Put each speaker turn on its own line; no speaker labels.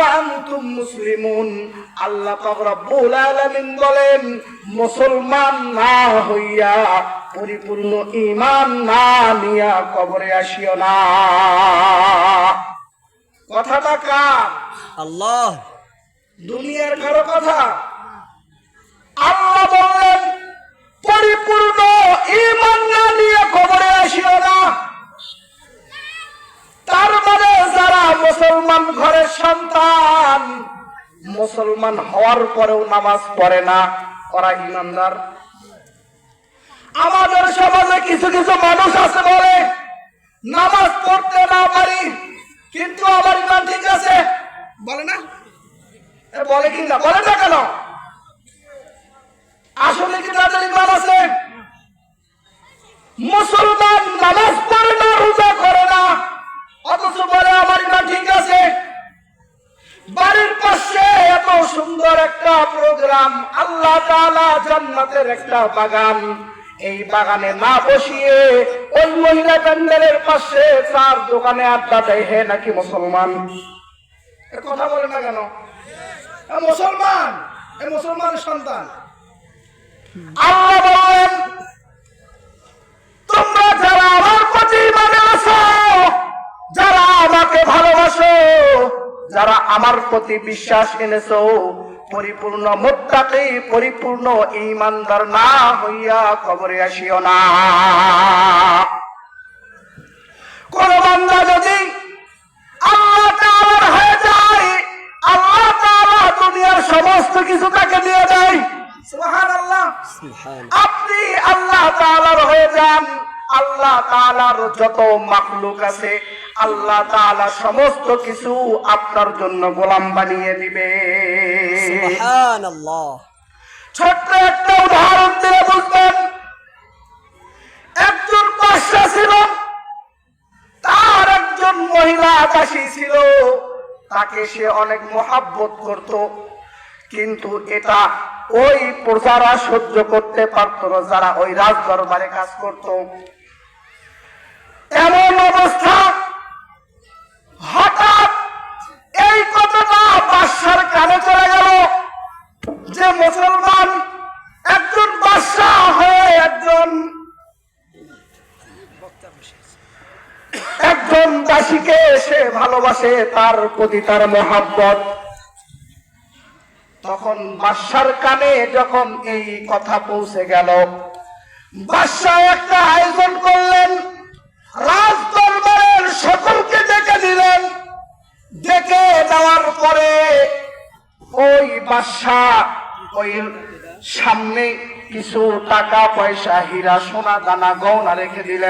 আনতুম মুসলিমুন আল্লাহ পাক রব্বুল আলামিন বলেন মুসলমান না হইয়া পরিপূর্ণ ঈমান না নিয়া কবরে আসিও না। কথাটা কার?
আল্লাহ।
দুনিয়ার কারও কথা। সন্তান। মুসলমান হওয়ার পরেও নামাজ পড়ে না। ওরা ইমানদার। আমাদের সমাজে কিছু কিছু মানুষ আছে বলে, নামাজ পড়তে না পারি, কিন্তু আমার ইমান ঠিক আছে। বলে না? বলে কি না? বলে না কেন? আসলে কি তাদের ইমান আছে? মুসলমান প্রোগ্রাম আল্লাহ তাআলা জান্নাতের একটা বাগান। এই বাগানে না বসিয়ে ওই মহিলা প্যান্ডেলের পাশে তার দোকানে আড্ডা দেয়, হে নাকি মুসলমান? কথা বলে না কেন? মুসলমান, এ মুসলমানের সন্তান। আল্লাহ বলেন, তোমরা যারা আমার প্রতি মানে আছো, যারা আমাকে ভালোবাসো, যারা আমার প্রতি বিশ্বাস এনেছো পরিপূর্ণ মোত্তাকি পরিপূর্ণ ইমানদার না হইয়া কবরে আসিও না। কোন বান্দা যদি আল্লাহ তাআলার হয়ে যায় আল্লাহ তাআলা দুনিয়ার সমস্ত কিছু তাকে দিয়ে দেয়। সুবহানাল্লাহ।
সুবহান
আপনি আল্লাহ তাআলার হয়ে যান। আল্লাহ তাআলার যত মাকলুক আছে আল্লাহ তাআলা সমস্ত কিছু আপনার জন্য গোলাম বানিয়ে দিবে। ছোট্ট একটা উদাহরণ দিয়ে বুঝবেন। একজন বাদশা ছিল তার একজন মহিলা দাসী ছিল তাকে সে অনেক মহাব্বত করত কিন্তু এটা ওই প্রজারা সহ্য করতে পারত না যারা ওই রাজ দরবারে কাজ করত। এমন অবস্থা? হঠাৎ এই কথাটা বাদশার কানে চলে গেল যে মুসলমান একজন বাদশাহ হয়ে একজন একজন দাসীকে সে ভালোবাসে, তার প্রতি তার মহাব্বত। তখন বাদশার কানে যখন এই কথা পৌঁছে গেল, বাদশাহ একটা আয়োজন করলেন। রাজ সকলকে ডেকে দিলেন। ডেকে দেওয়ার পরে ওই বাদশাহ, ওই সামনে কিছু টাকা পয়সা হীরা, সোনা, দানা গহনা রেখে দিলেন।